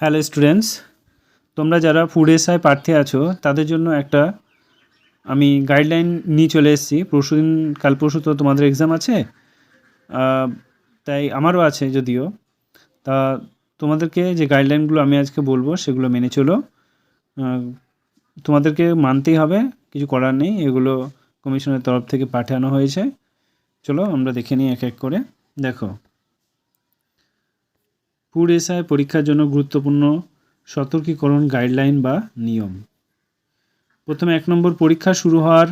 Hello students, তোমরা যারা food SI প্রার্থী আছো, তাদের জন্য একটা আমি গাইডলাইন নিয়ে চলে এসেছি। পরশু দিন, কাল পরশু তো তোমাদের এক্সাম আছে তাই আমারও আছে যদিও। তা তোমাদেরকে যে গাইডলাইনগুলো আমি আজকে বলব, সেগুলো মেনে চলো। তোমাদেরকে মানতেই হবে, কিছু করার নেই, এগুলো কমিশনের তরফ থেকে পাঠানো হয়েছে। চলো আমরা দেখে নিই এক এক করে। দেখো। ফুড এসআই পরীক্ষার জন্য গুরুত্বপূর্ণ সতর্কীকরণ গাইডলাইন বা নিয়ম। প্রথমে এক নম্বর, পরীক্ষা শুরু হওয়ার,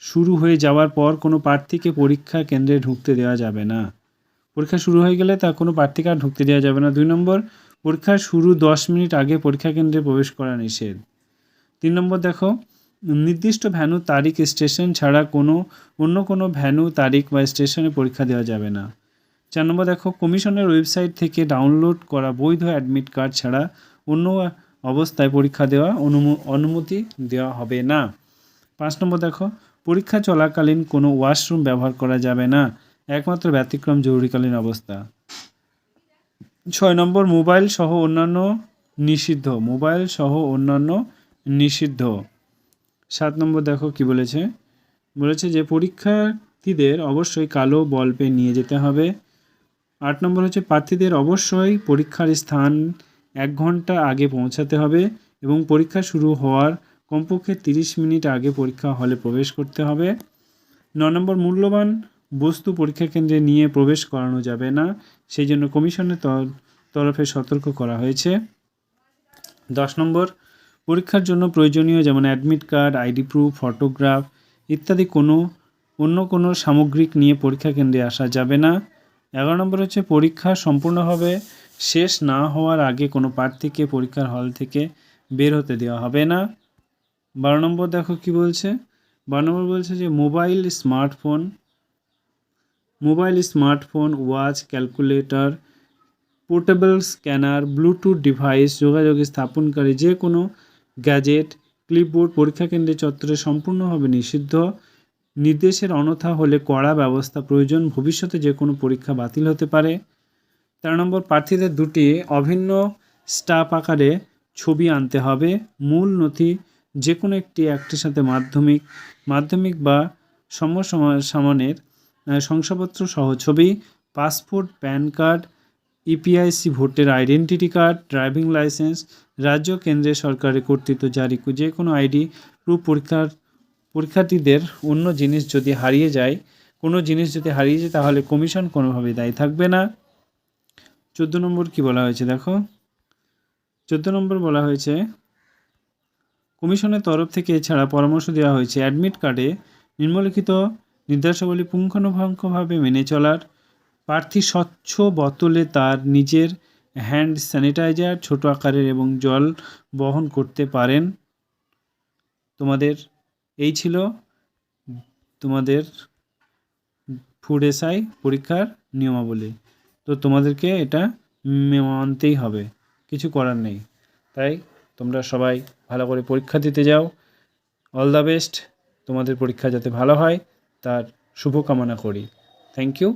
শুরু হয়ে যাওয়ার পর কোনো প্রার্থীকে পরীক্ষা কেন্দ্রে ঢুকতে দেওয়া যাবে না। পরীক্ষা শুরু হয়ে গেলে তা কোনো প্রার্থীকে আর ঢুকতে দেওয়া যাবে না। দুই নম্বর, পরীক্ষার শুরু দশ মিনিট আগে পরীক্ষা কেন্দ্রে প্রবেশ করা নিষেধ। তিন নম্বর, দেখো, নির্দিষ্ট ভ্যানু তারিখ স্টেশন ছাড়া কোনো, অন্য কোনো ভ্যানু তারিখ বা স্টেশনে পরীক্ষা দেওয়া যাবে না। চার নম্বর দেখো, কমিশনের ওয়েবসাইট থেকে ডাউনলোড করা বৈধ অ্যাডমিট কার্ড ছাড়া অন্য অবস্থায় পরীক্ষা দেওয়া অনুমো, অনুমতি দেওয়া হবে না। পাঁচ নম্বর দেখো, পরীক্ষা চলাকালীন কোনো ওয়াশরুম ব্যবহার করা যাবে না, একমাত্র ব্যতিক্রম জরুরিকালীন অবস্থা। ছয় নম্বর, মোবাইল সহ অন্যান্য নিষিদ্ধ, মোবাইল সহ অন্যান্য নিষিদ্ধ। সাত নম্বর দেখো, কি বলেছে? বলেছে যে, পরীক্ষার্থীদের অবশ্যই কালো বল পেন নিয়ে যেতে হবে। আট নম্বর হচ্ছে প্রার্থীদের অবশ্যই পরীক্ষার স্থান এক ঘণ্টা আগে পৌঁছাতে হবে এবং পরীক্ষা শুরু হওয়ার কমপক্ষে তিরিশ মিনিট আগে পরীক্ষা হলে প্রবেশ করতে হবে। ন নম্বর, মূল্যবান বস্তু পরীক্ষা কেন্দ্রে নিয়ে প্রবেশ করানো যাবে না, সেই জন্য কমিশনের তর- তরফে সতর্ক করা হয়েছে। দশ নম্বর, পরীক্ষার জন্য প্রয়োজনীয় যেমন admit card, ID proof, photograph ইত্যাদি কোনো, অন্য কোনো সামগ্রিক নিয়ে পরীক্ষা কেন্দ্রে আসা যাবে না। এগারো নম্বর হচ্ছে, পরীক্ষা সম্পূর্ণভাবে শেষ না হওয়ার আগে কোনো প্রার্থীকে পরীক্ষার হল থেকে বের হতে দেওয়া হবে না। বারো নম্বর দেখো কি বলছে? বারো নম্বর বলছে যে, mobile smartphone mobile smartphone, watch, calculator, portable scanner, bluetooth device, যোগাযোগে স্থাপনকারী যে কোনো গ্যাজেট, ক্লিপবোর্ড, পরীক্ষা কেন্দ্রে চত্বরে সম্পূর্ণভাবে নিষিদ্ধ। নির্দেশের অনথা হলে কড়া ব্যবস্থা প্রয়োজন। ভবিষ্যতে যে কোনো পরীক্ষা বাতিল হতে পারে। তেরো নম্বর, প্রার্থীদের দুটি অভিন্ন স্টাফ আকারে ছবি আনতে হবে। মূল নথি যে কোনো একটি একটির সাথে মাধ্যমিক মাধ্যমিক বা সমসমানের শংসাপত্র সহ ছবি, পাসপোর্ট, প্যান কার্ড, ইপিআইসি ভোটের আইডেন্টিটি কার্ড, ড্রাইভিং লাইসেন্স, রাজ্য, কেন্দ্রের সরকারের কর্তৃত্ব জারি, যে কোনো আইডি, প্রুফ পরীক্ষার পরীক্ষার্থীদের অন্য জিনিস যদি হারিয়ে যায়, কোনো জিনিস যদি হারিয়ে যায়, তাহলে কমিশন কোনোভাবে দায়ী থাকবে না। চোদ্দ নম্বর কি বলা হয়েছে দেখো? চোদ্দ নম্বর বলা হয়েছে, কমিশনের তরফ থেকে এছাড়া পরামর্শ দেওয়া হয়েছে, অ্যাডমিট কার্ডে নিম্নলিখিত নির্দেশাবলী পুঙ্খানুপুঙ্খভাবে মেনে চলার, প্রার্থী স্বচ্ছ বোতলে তার নিজের হ্যান্ড স্যানিটাইজার, ছোট আকারের এবং জল বহন করতে পারেন। তোমাদের এই ছিল তোমাদের ফুড এসআই পরীক্ষার নিয়মাবলী। তো তোমাদেরকে এটা মানতেই হবে, কিছু করার নেই। তাই তোমরা সবাই ভালো করে পরীক্ষা দিতে যাও। অল দ্য বেস্ট তোমাদের পরীক্ষা যাতে ভালো হয়, তার শুভকামনা করি। Thank you